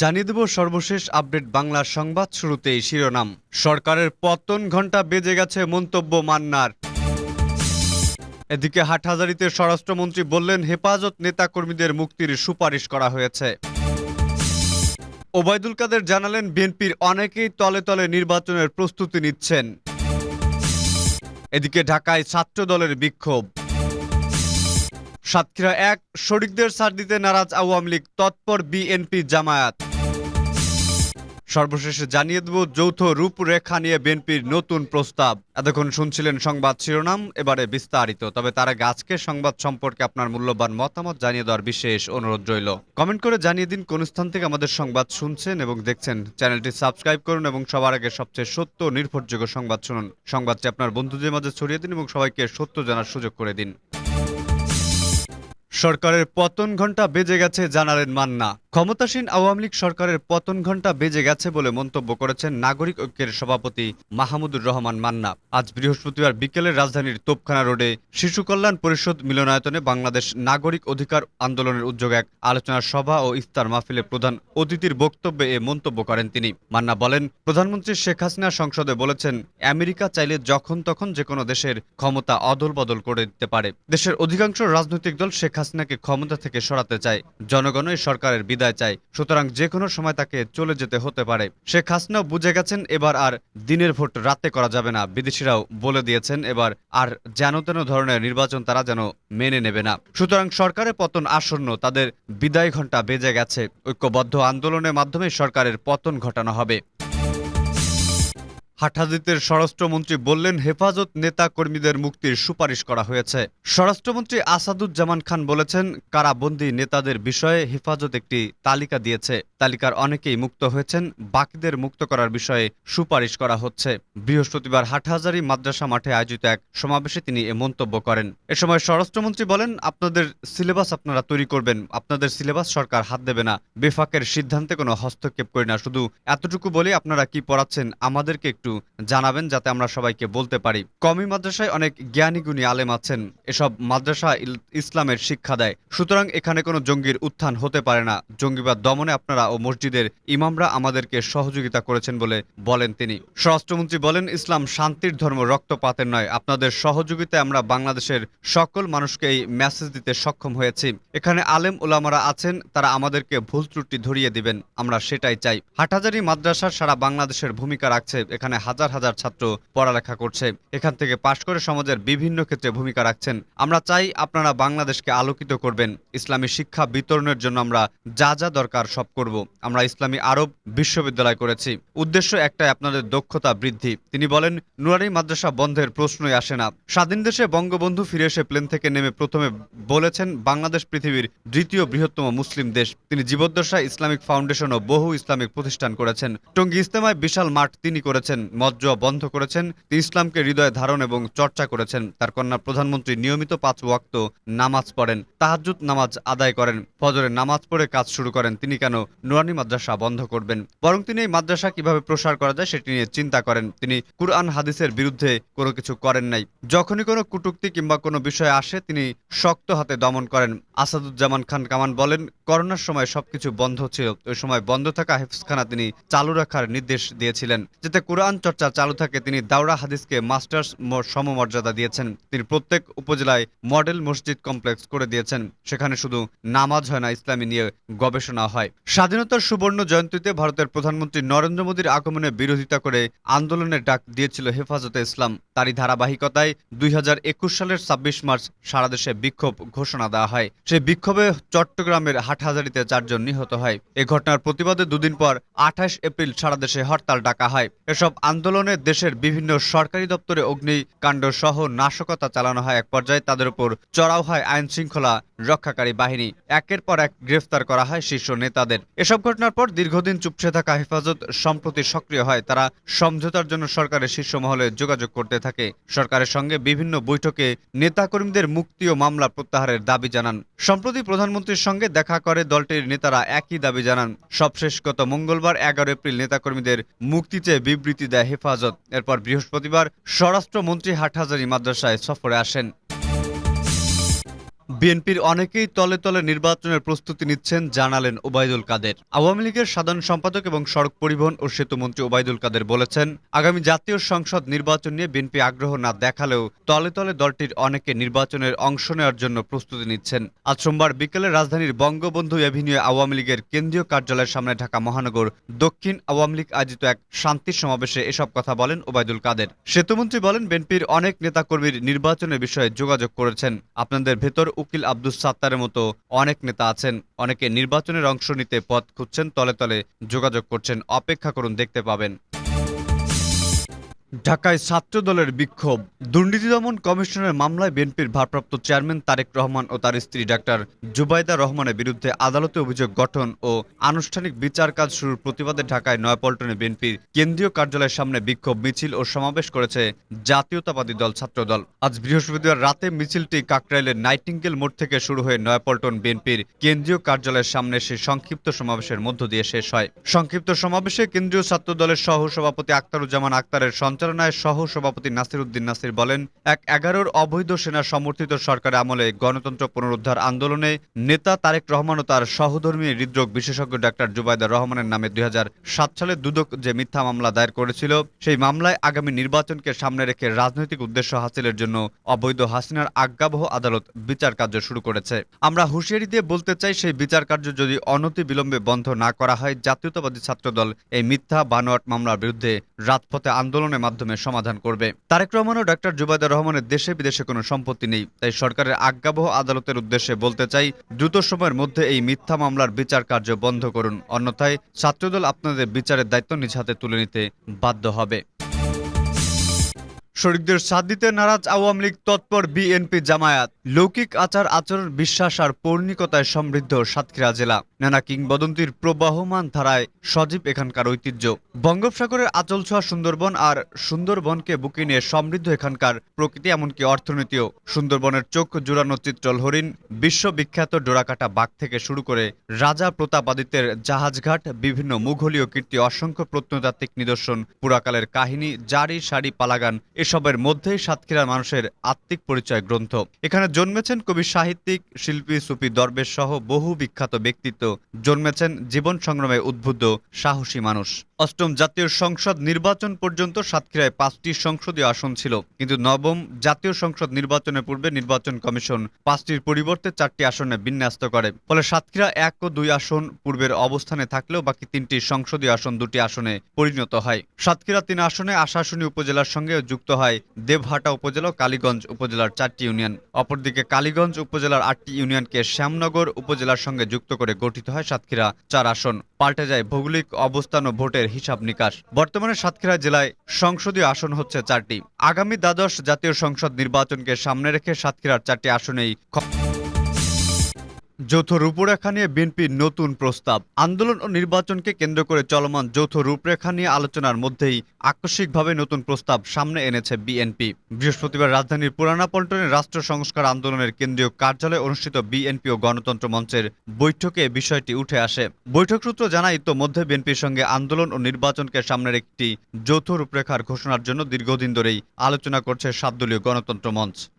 জানিয়ে দেব সর্বশেষ আপডেট বাংলা সংবাদ শুরুতেই শিরোনাম। সরকারের পতন ঘণ্টা বেজে গেছে মন্তব্য মান্নার। এদিকে হাটহাজারিতে স্বরাষ্ট্রমন্ত্রী বললেন, হেফাজত নেতাকর্মীদের মুক্তির সুপারিশ করা হয়েছে। ওবায়দুল কাদের জানালেন, বিএনপির অনেকেই তলে তলে নির্বাচনের প্রস্তুতি নিচ্ছেন। এদিকে ঢাকায় ছাত্র দলের বিক্ষোভ। সাতক্ষীরা এক, শরিকদের ছাড় দিতে নারাজ আওয়ামী লীগ, তৎপর বিএনপি জামায়াত। সর্বশেষে জানিয়ে দেব যৌথ রূপরেখা নিয়ে বিএনপির নতুন প্রস্তাব। এতক্ষণ শুনছিলেন সংবাদ শিরোনাম, এবারে বিস্তারিত। তবে তার আজকের সংবাদ সম্পর্কে আপনার মূল্যবান মতামত জানিয়ে দেওয়ার বিশেষ অনুরোধ রইল। কমেন্ট করে জানিয়ে দিন কোন স্থান থেকে আমাদের সংবাদ শুনছেন এবং দেখছেন। চ্যানেলটি সাবস্ক্রাইব করুন এবং সবার আগে সবচেয়ে সত্য নির্ভরযোগ্য সংবাদ শুনুন। সংবাদটি আপনার বন্ধুদের মাঝে ছড়িয়ে দিন এবং সবাইকে সত্য জানার সুযোগ করে দিন। সরকারের পতন ঘণ্টা বেজে গেছে জানালেন মান্না। ক্ষমতাসীন আওয়ামী লীগ সরকারের পতন ঘণ্টা বেজে গেছে বলে মন্তব্য করেছেন নাগরিক ঐক্যের সভাপতি মাহমুদুর রহমান মান্না। আজ বৃহস্পতিবার বিকেলে রাজধানীর তোপখানা রোডে শিশু কল্যাণ পরিষদ মিলনায়তনে বাংলাদেশ নাগরিক অধিকার আন্দোলনের উদ্যোগে এক আলোচনা সভা ও ইফতার মাহফিলে প্রধান অতিথির বক্তব্যে এ মন্তব্য করেন তিনি। মান্না বলেন, প্রধানমন্ত্রী শেখ হাসিনা সংসদে বলেছেন, আমেরিকা চাইলে যখন তখন যে কোনো দেশের ক্ষমতা অদল বদল করে দিতে পারে। দেশের অধিকাংশ রাজনৈতিক দল শেখ হাসিনাকে ক্ষমতা থেকে সরাতে চায়। জনগণ এই সরকারের বিদায় চায় সুতরাং যে কোনো সময় তাকে চলে যেতে হতে পারে। শেখ হাসিনাও বুঝে গেছেন, এবার আর দিনের ভোট রাতে করা যাবে না। বিদেশিরাও বলে দিয়েছেন, এবার আর যেন তেন ধরনের নির্বাচন তারা যেন মেনে নেবে না। সুতরাং সরকারের পতন আসন্ন, তাদের বিদায় ঘণ্টা বেজে গেছে। ঐক্যবদ্ধ আন্দোলনের মাধ্যমে সরকারের পতন ঘটানো হবে। হাটহাজিতের স্বরাষ্ট্রমন্ত্রী বললেন, হেফাজত নেতা কর্মীদের মুক্তির সুপারিশ করা হয়েছে। স্বরাষ্ট্রমন্ত্রী আসাদুজ্জামান খান বলেছেন, কারাবন্দী নেতাদের বিষয়ে হেফাজত একটি তালিকা দিয়েছে। তালিকার অনেকেই মুক্ত হয়েছেন, বাকিদের মুক্ত করার বিষয়ে সুপারিশ করা হচ্ছে। বৃহস্পতিবার হাটহাজারি মাদ্রাসা মাঠে আয়োজিত এক সমাবেশে তিনি এ মন্তব্য করেন। এ সময় স্বরাষ্ট্রমন্ত্রী বলেন, আপনাদের সিলেবাস আপনারা তৈরি করবেন, আপনাদের সিলেবাস সরকার হাত দেবে না। বেফাকের সিদ্ধান্তে কোনো হস্তক্ষেপ করি না। শুধু এতটুকু বলে, আপনারা কি পড়াচ্ছেন আমাদেরকে একটু জানাবেন যাতে আমরা সবাইকে বলতে পারি। কমি মাদ্রাসায় অনেক জ্ঞানী গুণী আলেম আছেন। এসব মাদ্রাসা ইসলামের শিক্ষা দেয়। সুতরাং এখানে কোনো জঙ্গির উত্থান হতে পারে না। জঙ্গিবাদ দমনে আপনারা ও মসজিদের ইমামরা আমাদেরকে সহযোগিতা করেছেন বলে বলেন তিনি। স্বরাষ্ট্রমন্ত্রী বলেন, ইসলাম শান্তির ধর্ম, রক্তপাতের নয়। আপনাদের সহযোগিতায় আমরা বাংলাদেশের সকল মানুষকে এই মেসেজ দিতে সক্ষম হয়েছি। এখানে আলেম ওলামারা আছেন, তারা আমাদেরকে ভুল ত্রুটি ধরিয়ে দিবেন। আমরা সেটাই চাই। হাটহাজারি মাদ্রাসার সারা বাংলাদেশের ভূমিকা রাখছে। এখানে হাজার হাজার ছাত্র পড়ালেখা করছে। এখান থেকে পাশ করে সমাজের বিভিন্ন ক্ষেত্রে ভূমিকা রাখছেন। আমরা চাই আপনারা বাংলাদেশকে আলোকিত করবেন। ইসলামী শিক্ষা বিতরণের জন্য আমরা যা যা দরকার সব করব। আমরা ইসলামী আরব বিশ্ববিদ্যালয় করেছি। উদ্দেশ্য একটাই, আপনাদের দক্ষতা বৃদ্ধি। তিনি বলেন, নুরানি মাদ্রাসা বন্ধের প্রশ্নই আসে না। স্বাধীন দেশে বঙ্গবন্ধু ফিরে এসে প্লেন থেকে নেমে প্রথমে বলেছেন, বাংলাদেশ পৃথিবীর দ্বিতীয় বৃহত্তম মুসলিম দেশ। তিনি জীবদ্দশায় ইসলামিক ফাউন্ডেশন ও বহু ইসলামিক প্রতিষ্ঠান করেছেন। টঙ্গী ইস্তেমায় বিশাল মাঠ তিনি করেছেন। মজ্জা বন্ধ করেছেন, তিনি ইসলামকে হৃদয়ে ধারণ এবং চর্চা করেছেন। তার কন্যা প্রধানমন্ত্রী নিয়মিত পাঁচ ওয়াক্ত নামাজ পড়েন, তাহাজ্জুদ নামাজ আদায় করেন ফজরের নামাজ পড়ে কাজ শুরু করেন, তিনি কেন নুরানি মাদ্রাসা বন্ধ করবেন? বরং তিনি এই মাদ্রাসা কীভাবে প্রসার করা যায় সেটি নিয়ে চিন্তা করেন। তিনি কুরআন, হাদিসের বিরুদ্ধে কোনো কিছু করেন নাই। যখনই কোনো কুটুক্তি কিংবা কোনো বিষয় আসে, তিনি শক্ত হাতে দমন করেন। আসাদুজ্জামান খান কামান বলেন, করোনার সময় সবকিছু বন্ধ ছিল। ওই সময় বন্ধ থাকা হেফজখানা তিনি চালু রাখার নির্দেশ দিয়েছিলেন, যাতে কোরআন চর্চা চালু থাকে, তিনি দাওরা হাদিসকে মাস্টার্স সমমর্যাদা দিয়েছেন। তিনি প্রত্যেক উপজেলায় মডেল মসজিদ কমপ্লেক্স করে দিয়েছেন। সেখানে শুধু নামাজ হয় না, ইসলামী নিয়ে গবেষণা হয়। স্বাধীনতার সুবর্ণ জয়ন্তীতে ভারতের প্রধানমন্ত্রী নরেন্দ্র মোদীর আগমনে বিরোধিতা করে আন্দোলনের ডাক দিয়েছিল হেফাজতে ইসলাম। তারই ধারাবাহিকতায় দুই হাজার একুশ সালের ছাব্বিশ মার্চ সারা দেশে বিক্ষোভ ঘোষণা দেওয়া হয়। সেই বিক্ষোভে চট্টগ্রামের হাটহাজারিতে চারজন নিহত হয়। এ ঘটনার প্রতিবাদে দুদিন পর আঠাশ এপ্রিল সারা দেশে হরতাল ডাকা হয়। এসব আন্দোলনে দেশের বিভিন্ন সরকারি দপ্তরে অগ্নিকাণ্ড সহ নাশকতা চালানো হয়। এক পর্যায়ে তাদের উপর চড়াও হয় আইন শৃঙ্খলা রক্ষাকারী বাহিনী। একের পর এক গ্রেফতার করা হয় শীর্ষ নেতাদের। এসব ঘটনার পর দীর্ঘদিন চুপসে থাকা হেফাজত সম্প্রতি সক্রিয় হয়। তারা সমঝোতার জন্য সরকারের শীর্ষ মহলে যোগাযোগ করতে থাকে। সরকারের সঙ্গে বিভিন্ন বৈঠকে নেতাকর্মীদের মুক্তি ও মামলা প্রত্যাহারের দাবি জানান। সম্প্রতি প্রধানমন্ত্রীর সঙ্গে দেখা করে দলটির নেতারা একই দাবি জানান। সবশেষ গত মঙ্গলবার এগারো এপ্রিল নেতাকর্মীদের মুক্তি চেয়ে বিবৃতি দেয় হেফাজত। এরপর বৃহস্পতিবার স্বরাষ্ট্রমন্ত্রী হাটহাজারী মাদ্রাসায় সফরে আসেন। বিএনপির অনেকেই তলে তলে নির্বাচনের প্রস্তুতি নিচ্ছেন, জানালেন ওবায়দুল কাদের। আওয়ামী লীগের সাধারণ সম্পাদক এবং সড়ক পরিবহন ও সেতু মন্ত্রী ওবায়দুল কাদের বলেছেন, আগামী জাতীয় সংসদ নির্বাচন নিয়ে বিএনপি আগ্রহ না দেখালেও তলে তলে দলটির অনেকে নির্বাচনের অংশ নেওয়ার জন্য প্রস্তুতি নিচ্ছেন। আজ সোমবার বিকেলে রাজধানীর বঙ্গবন্ধু এভিনিউ আওয়ামী লীগের কেন্দ্রীয় কার্যালয়ের সামনে ঢাকা মহানগর দক্ষিণ আওয়ামী লীগ আয়োজিত এক শান্তি সমাবেশে এসব কথা বলেন ওবায়দুল কাদের। সেতুমন্ত্রী বলেন, বিএনপির অনেক নেতাকর্মীর নির্বাচনের বিষয়ে যোগাযোগ করেছেন। আপনাদের ভেতর উকিল আব্দুস সাত্তারের মতো অনেক নেতা আছেন। অনেকে নির্বাচনের অংশ নিতে পথ খুঁজছেন, তলে তলে যোগাযোগ করছেন, অপেক্ষা করুন, দেখতে পাবেন। ঢাকায় ছাত্র দলের বিক্ষোভ। দুর্নীতি দমন কমিশনের মামলায় বিএনপির ভারপ্রাপ্ত চেয়ারম্যান তারেক রহমান ও তার স্ত্রী ডাক্তার জুবাইদা রহমানের বিরুদ্ধে আদালতে অভিযোগ গঠন ও আনুষ্ঠানিক বিচার কাজ শুরুর প্রতিবাদে ঢাকায় নয়াপল্টনে বিএনপির কেন্দ্রীয় কার্যালয়ের সামনে বিক্ষোভ মিছিল ও সমাবেশ করেছে জাতীয়তাবাদী দল ছাত্রদল। আজ বৃহস্পতিবার রাতে মিছিলটি কাকরাইলের নাইটিঙ্গেল মোড় থেকে শুরু হয়ে নয়াপল্টন বিএনপির কেন্দ্রীয় কার্যালয়ের সামনে সে সংক্ষিপ্ত সমাবেশের মধ্য দিয়ে শেষ হয়। সংক্ষিপ্ত সমাবেশে কেন্দ্রীয় ছাত্র দলের সহ সভাপতি আক্তারুজ্জামান আক্তারের সঞ্চালনায় সহ সভাপতি নাসির উদ্দিন নাসির বলেন, এক এগারোর অবৈধ সেনা সমর্থিত সরকারের আমলে গণতন্ত্র পুনরুদ্ধার আন্দোলনে নেতা তারেক রহমান ও তার সহধর্মী হৃদরোগ বিশেষজ্ঞ ডাক্তার জুবাইদা রহমানের নামে দুই সালে দুদক যে মিথ্যা মামলা দায়ের করেছিল, সেই মামলায় আগামী নির্বাচনকে সামনে রেখে রাজনৈতিক উদ্দেশ্য হাসিলের জন্য অবৈধ হাসিনার আজ্ঞাবহ আদালত বিচার কার্য শুরু করেছে। আমরা হুঁশিয়ারি দিয়ে বলতে চাই, সেই বিচার কার্য যদি অনতি বিলম্বে বন্ধ না করা হয়, জাতীয়তাবাদী ছাত্রদল এই মিথ্যা বানোয়াট মামলার বিরুদ্ধে রাজপথে আন্দোলনের মাধ্যমে সমাধান করবে। তারেক রহমান ও ডাক্তার জুবাইদা রহমানের দেশে বিদেশে কোনো সম্পত্তি নেই, তাই সরকারের আজ্ঞাবহ আদালতের উদ্দেশ্যে বলতে চাই, দ্রুত সময়ের মধ্যে এই মিথ্যা মামলার বিচার কার্য বন্ধ করুন। অন্যথায় ছাত্রদল আপনাদের বিচারের দায়িত্ব নিজ হাতে তুলে নিতে বাধ্য হবে। শরিকদের সাথ দিতে নারাজ আওয়ামী লীগ তৎপর বিএনপি জামায়াত। লৌকিক আচার আচরণ, বিশ্বাস আর পৌর্ণিকতায় সমৃদ্ধ সাতক্ষীরা জেলা। নানা কিংবদন্তির প্রবাহমান ধারায় সজীব এখানকার ঐতিহ্য। বঙ্গোপসাগরের আচল ছোঁয়া সুন্দরবন আর সুন্দরবনকে বুকে নিয়ে সমৃদ্ধ এখানকার প্রকৃতি, এমনকি অর্থনীতিও। সুন্দরবনের চোখ জুড়ানো চিত্রল হরিণ বিশ্ববিখ্যাত ডোরাকাটা বাঘ থেকে শুরু করে রাজা প্রতাপাদিত্যের জাহাজঘাট, বিভিন্ন মুঘলীয় কীর্তি, অসংখ্য প্রত্নতাত্ত্বিক নিদর্শন, পুরাকালের কাহিনী, জারি সারি পালাগান এসবের মধ্যেই সাতক্ষীরার মানুষের আত্মিক পরিচয় গ্রন্থ। এখানে জন্মেছেন কবি সাহিত্যিক, শিল্পী, সুফি, দরবেশ সহ বহু বিখ্যাত ব্যক্তিত্ব। জন্মেছেন জীবন সংগ্রামে উদ্বুদ্ধ, সাহসী মানুষ। অষ্টম জাতীয় সংসদ নির্বাচন পর্যন্ত সাতক্ষীরায় পাঁচটি সংসদীয় আসন ছিল। কিন্তু নবম জাতীয় সংসদ নির্বাচনের পূর্বে নির্বাচন কমিশন পাঁচটির পরিবর্তে চারটি আসনে বিন্যস্ত করে। ফলে সাতক্ষীরা এক ও দুই আসন পূর্বের অবস্থানে থাকলেও বাকি তিনটি সংসদীয় আসন দুটি আসনে পরিণত হয়। সাতক্ষীরা তিন আসনে আশাশুনি উপজেলার সঙ্গে যুক্ত হয় দেবহাটা উপজেলা কালীগঞ্জ উপজেলার চারটি ইউনিয়ন। অপরদিকে কালীগঞ্জ উপজেলার আটটি ইউনিয়নকে শ্যামনগর উপজেলার সঙ্গে যুক্ত করে গঠিত হয় সাতক্ষীরা চার আসন। পাল্টে যায় ভৌগোলিক অবস্থান ও ভোটের হিসাব নিকাশ। বর্তমানে সাতক্ষীরা জেলায় সংসদীয় আসন হচ্ছে চারটি। আগামী দ্বাদশ জাতীয় সংসদ নির্বাচনকে সামনে রেখে সাতক্ষীরার চারটি আসনেই খ- যৌথ রূপরেখা নিয়ে বিএনপির নতুন প্রস্তাব। আন্দোলন ও নির্বাচনকে কেন্দ্র করে চলমান যৌথ রূপরেখা নিয়ে আলোচনার মধ্যেই আকস্মিকভাবে নতুন প্রস্তাব সামনে এনেছে বিএনপি। বৃহস্পতিবার রাজধানীর পুরানা পল্টনে রাষ্ট্র সংস্কার আন্দোলনের কেন্দ্রীয় কার্যালয়ে অনুষ্ঠিত বিএনপি ও গণতন্ত্র মঞ্চের বৈঠকে বিষয়টি উঠে আসে। বৈঠক সূত্র জানায়, ইতোমধ্যে বিএনপির সঙ্গে আন্দোলন ও নির্বাচনকে সামনের একটি যৌথ রূপরেখার ঘোষণার জন্য দীর্ঘদিন ধরেই আলোচনা করছে সাতদলীয় গণতন্ত্র মঞ্চ।